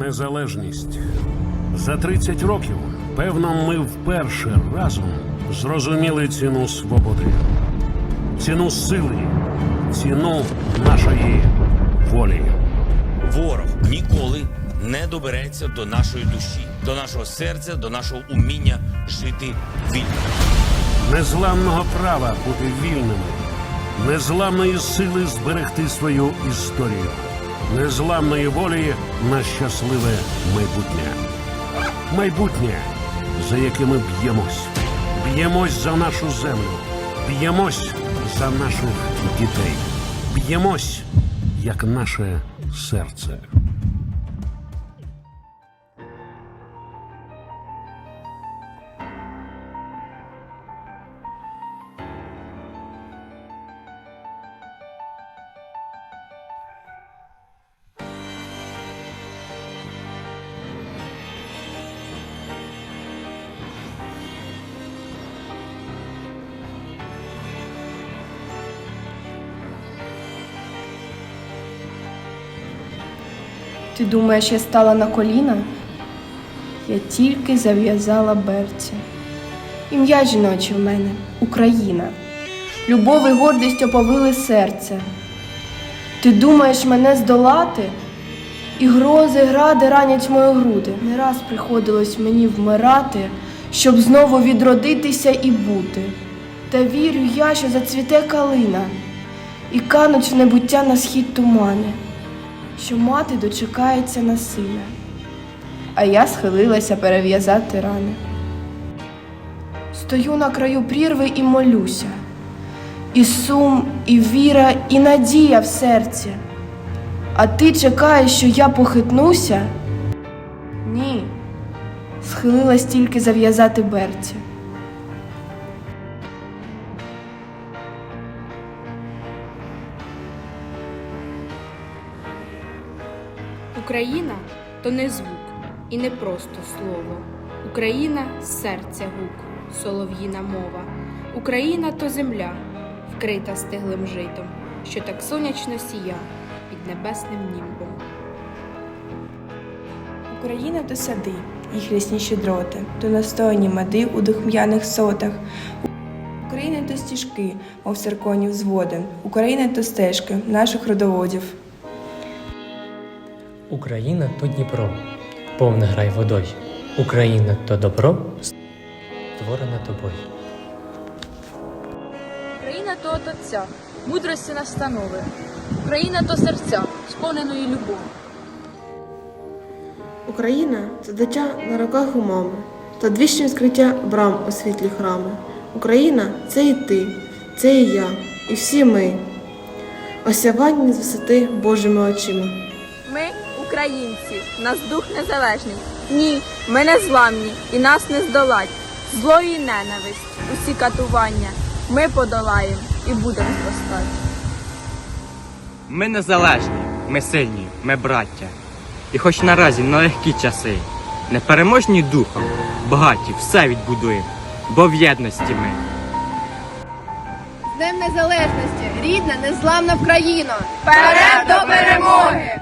Незалежність. За 30 років, певно, ми вперше разом зрозуміли ціну свободи, ціну сили, ціну нашої волі. Ворог ніколи не добереться до нашої душі, до нашого серця, до нашого уміння жити вільно. незламного права бути вільними, незламної сили зберегти свою історію, незламної волі на щасливе майбутнє. Майбутнє, за яке ми б'ємось, б'ємось за нашу землю, б'ємось за наших дітей, б'ємось, як наше серце. Ти думаєш, я стала на коліна? Я тільки зав'язала берці. Ім'я жіноче в мене Україна. Любов і гордість оповили серце. Ти думаєш мене здолати? І грози, гради ранять мої груди. Не раз приходилось мені вмирати, щоб знову відродитися і бути. Та вірю я, що зацвіте калина, і кануть в небуття на схід тумани що мати дочекається на сина, а я схилилася перев'язати рани. Стою на краю прірви і молюся, і сум, і віра, і надія в серці. А ти чекаєш, що я похитнуся? Ні, схилилась тільки зав'язати берці. Україна то не звук і не просто слово. Україна серця гук, солов'їна мова. Україна то земля, вкрита стиглим житом, що так сонячно сія під небесним німбом. Україна то сади, їх рясніші дроти, то настояні мади у духм'яних сотах. Україна то стіжки, мов цирконів зводи. Україна то стежки наших родоводів. Україна то Дніпро, повна грай водой. Україна то добро, створена тобою. Україна то от Отця, мудрості настанови. Україна то серця, сповненої любові. Україна це дитя на руках у мами, та двічне відкриття брам у світлі храми. Україна це і ти, це і я, і всі ми, осявані з висоти Божими очима. Українці, нас дух незалежний. Ні, ми не зламні і нас не здолать. Зло і ненависть, усі катування. Ми подолаємо і будемо зростати. Ми незалежні, ми сильні, ми браття. І хоч наразі нелегкі часи, непереможні духом, багаті все відбудуємо, бо в єдності ми. З Днем Незалежності, рідна, незламна Україна! Вперед до перемоги!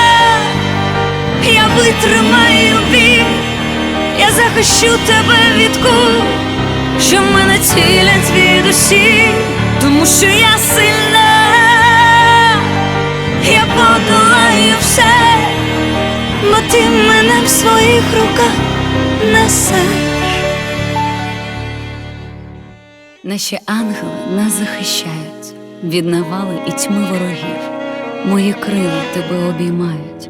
Витримаю біль, я захищу тебе від кул, що мене цілять від усі, тому що я сильна, я подолаю все, бо ти мене в своїх руках несеш. Наші ангели нас захищають від навали і тьми ворогів. Мої крила тебе обіймають,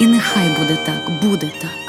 І нехай буде так, буде так.